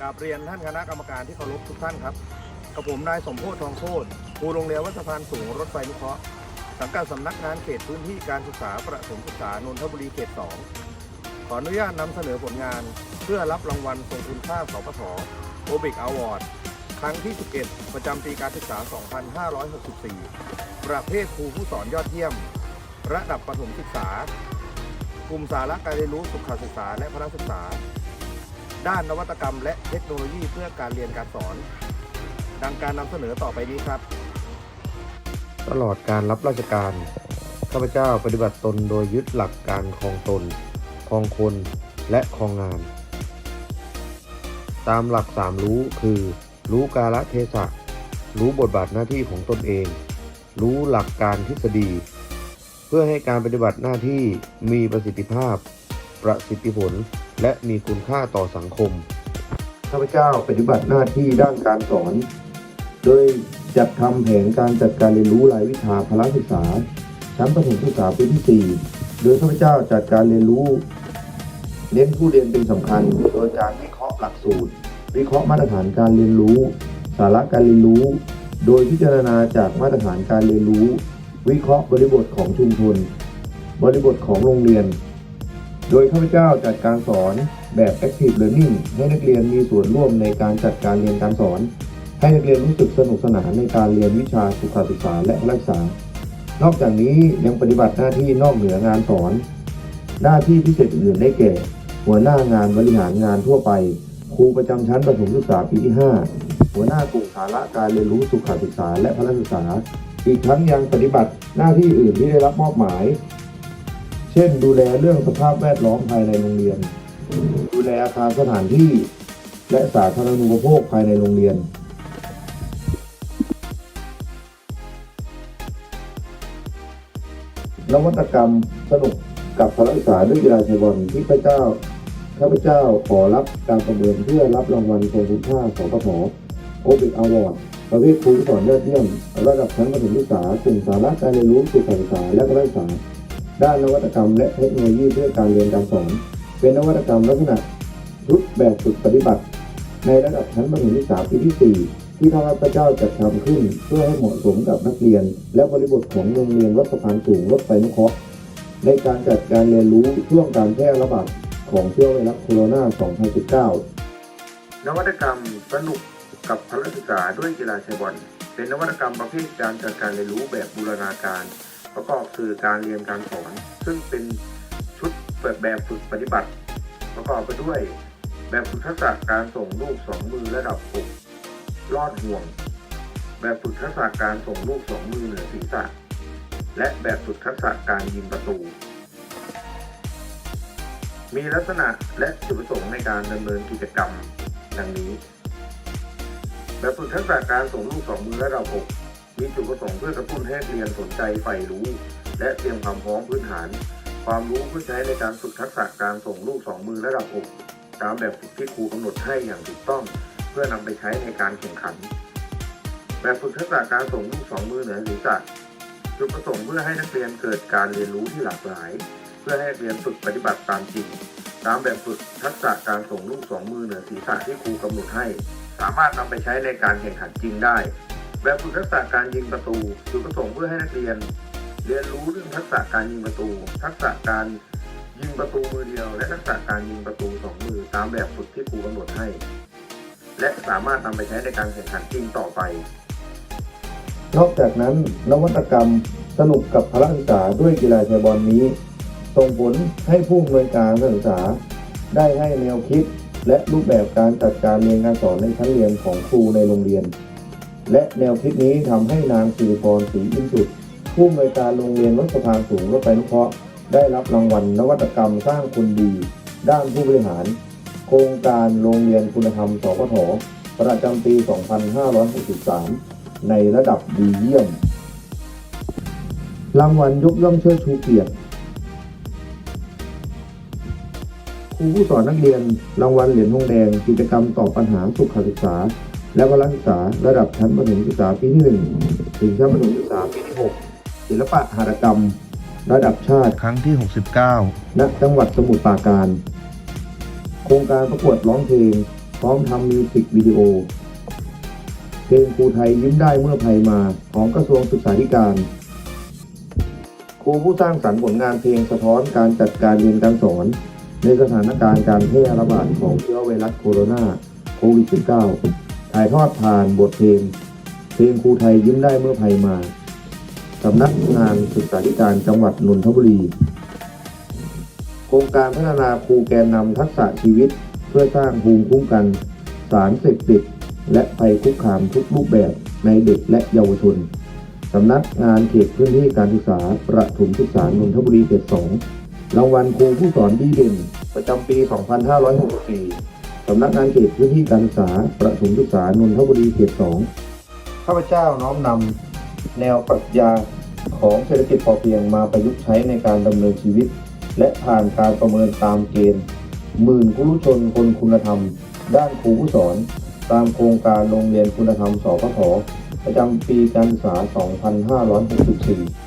กราบเรียนท่านคณะกรรมการที่เคารพทุกท่านครับกับผมนายสมโพธทองโคตรครูโรงเรียนวัดสะพานสูงรถไฟนุเคราะห์สังกัดสำนักงานเขตพื้นที่การศึกษาประถมศึกษานนทบุรีเขต 2 ขออนุญาตนำเสนอผลงาน เพื่อรับรางวัลทรงคุณค่าสปทโอบิกอวอร์ดครั้งที่ 11 ประจำปีการศึกษา 2564 ประเภทครูผู้สอนยอดเยี่ยม ระดับประถมศึกษา กลุ่มสาระการเรียนรู้สุขศึกษาและพละศึกษา ด้านนวัตกรรม และเทคโนโลยีเพื่อการเรียนการสอน ดังการนำเสนอต่อไปนี้ครับ ตลอดการรับราชการ ข้าพเจ้าปฏิบัติตนโดยยึดหลักการคองตนคองคนและคองงาน ตามหลักสามรู้คือ รู้กาลเทศะ รู้บทบาทหน้าที่ของตนเอง รู้หลักการทฤษฎี เพื่อให้การปฏิบัติหน้าที่มีประสิทธิภาพ ประสิทธิผล และมีคุณค่าต่อสังคม ข้าพเจ้าปฏิบัติหน้าที่ด้านการสอน โดยจัดทำแผนการจัดการเรียนรู้รายวิชาพละศึกษา ชั้นประถมศึกษาปีที่ 4 โดยข้าพเจ้าจัดการเรียนรู้ เน้นผู้เรียนเป็นสำคัญ โดยการวิเคราะห์หลักสูตร วิเคราะห์มาตรฐานการเรียนรู้ สาระการเรียนรู้ โดยพิจารณาจากมาตรฐานการเรียนรู้ วิเคราะห์บริบทของชุมชน บริบทของโรงเรียน โดยข้าพเจ้าจัดการสอนแบบ Active Learning ให้นักเรียนมีส่วนร่วมในการจัดการเรียนการสอน ให้นักเรียนรู้สึกสนุกสนานในการเรียนวิชาสุขศึกษาและรักษา นอกจากนี้ยังปฏิบัติหน้าที่นอกเหนืองานสอน หน้าที่พิเศษอื่นได้แก่ หัวหน้างานบริหารงานทั่วไป ครูประจำชั้นประถมศึกษาปีที่ 5 หัวหน้ากลุ่มสาระการเรียนรู้สุขศึกษาและพละศึกษา อีกทั้งยังปฏิบัติหน้าที่อื่นที่ได้รับมอบหมาย เช่น ดูแลเรื่องสภาพแวดล้อมภายในโรงเรียน ดูแลอาคารสถานที่ และสาธารณูปโภคภายในโรงเรียนนวัตกรรมสนุกกับพละศึกษาด้วยกีฬาชัยบอลที่พระเจ้าข้าพเจ้าขอรับการประเมินเพื่อรับรางวัลทรงคุณค่าสปทโอเปกอวอร์ดประเภทครูสอนยอดเยี่ยม ระดับชั้นประถมศึกษากลุ่มสาระการเรียนรู้สุขศึกษาและการศึกษา ด้านนวัตกรรมและเทคโนโลยีเพื่อการเรียนการสอน เป็นนวัตกรรมลักษณะชุดแบบฝึกปฏิบัติ ในระดับชั้นประถมศึกษาปีที่ 4 ที่ข้าพเจ้าจัดทำขึ้น เพื่อให้เหมาะสมกับนักเรียน และบริบทของโรงเรียนวัดสะพานสูงรถไฟนุเคราะห์ในการจัดการเรียนรู้ช่วงการแพร่ระบาดของเชื้อไวรัสโคโรนา 2019 นวัตกรรมสนุกกับพละศึกษาด้วยกีฬาชัยบอลเป็นนวัตกรรมประเภทการจัดการเรียนรู้แบบบูรณาการ ประกอบคือการเรียนการสอน ซึ่งเป็นชุดเปิดแบบฝึกปฏิบัติ ประกอบไปด้วย แบบฝึกทักษะการส่งลูกสองมือระดับหกลอดห่วง แบบฝึกทักษะการส่งลูกสองมือเหนือศีรษะ และแบบฝึกทักษะการยิงประตู มีลักษณะและจุดประสงค์ในการดำเนินกิจกรรม ดังนี้ แบบฝึกทักษะการส่งลูกสองมือระดับหก มีจุดประสงค์เพื่อกระตุ้นให้นักเรียนสนใจใฝ่รู้ และเตรียมความพร้อมพื้นฐาน ความรู้เพื่อใช้ในการฝึกทักษะการส่งลูกสองมือระดับหกตามแบบฝึกที่ครูกำหนดให้อย่างถูกต้อง เพื่อนำไปใช้ในการแข่งขัน แบบฝึกทักษะการส่งลูกสองมือเหนือศีรษะจุดประสงค์เพื่อให้นักเรียนเกิดการเรียนรู้ที่หลากหลาย เพื่อให้นักเรียนฝึกปฏิบัติตามจริง ตามแบบฝึกทักษะการส่งลูกสองมือเหนือศีรษะที่ครูกำหนดให้ สามารถนำไปใช้ในการแข่งขันจริงได้ แบบฝึกทักษะการยิงประตูจุดประสงค์เพื่อให้นักเรียน เรียนรู้เรื่องทักษะการยิงประตู ทักษะการยิงประตูมือเดียว และทักษะการยิงประตูสองมือตามแบบฝึกที่ครูกำหนดให้ และสามารถนำไปใช้ในการแข่งขันจริงต่อไป นอกจากนั้นนวัตกรรมสนุกกับพละศึกษาด้วยกีฬาแชร์บอลนี้ส่งผลให้ผู้อำนวยการศึกษา ได้ให้แนวคิด และรูปแบบการจัดการเรียนการสอนในชั้นเรียนของครูในโรงเรียน และแนวคิดนี้ทำให้นางสิริพรศรีอินสุดผู้อำนวยการโรงเรียนวัดสะพานสูงรถไฟนุเคราะห์ได้รับรางวัลนวัตกรรมสร้างคนดี ด้านผู้บริหาร โครงการโรงเรียนคุณธรรมสพทประจำปี 2563 ในระดับดีเยี่ยม รางวัลยกย่องเชิดชูเกียรติครูผู้สอนนักเรียนรางวัลเหรียญทองแดง กิจกรรมตอบปัญหาสุขศึกษา และพละศึกษาระดับชั้นประถมศึกษาปีที่1ถึงชั้นประถมศึกษาปีที่ 6 ศิลปะหัตถกรรม ระดับชาติครั้งที่ 69 ณ จังหวัดสมุทรปราการ โครงการประกวดร้องเพลง พร้อมทำมิวสิกวิดีโอ เพลงครูไทยยิ้มได้เมื่อภัยมาของกระทรวงศึกษาธิการ ครูผู้สร้างสรรค์ผลงานเพลงสะท้อนการจัดการเรียนการสอน ในสถานการณ์การแพร่ระบาดของเชื้อไวรัสโคโรนาโควิด -19 ถ่ายทอดผ่านบทเพลง เพลงครูไทยยิ้มได้เมื่อภัยมาสำนักงานศึกษาธิการจังหวัดนนทบุรี โครงการพัฒนาครูแกนนำทักษะชีวิต เพื่อสร้างภูมิคุ้มกัน สารเสพติดและภัยคุกคามทุกรูปแบบในเด็กและเยาวชนสำนักงานเขตพื้นที่การศึกษาประถมศึกษานนทบุรีเขต2รางวัลครูผู้สอนดีเด่น ประจำปี 2564 สำนักงานเขตพื้นที่การศึกษา ประถมศึกษานนทบุรีเขต2ข้าพเจ้าน้อมนำแนวปรัชญาของเศรษฐกิจพอเพียงมาประยุกต์ใช้ในการดำเนินชีวิต และผ่านการประเมินตามเกณฑ์หมื่นครูชนคนคุณธรรม ด้านครูผู้สอน ตามโครงการโรงเรียนคุณธรรมสพทประจำปีการศึกษา 2564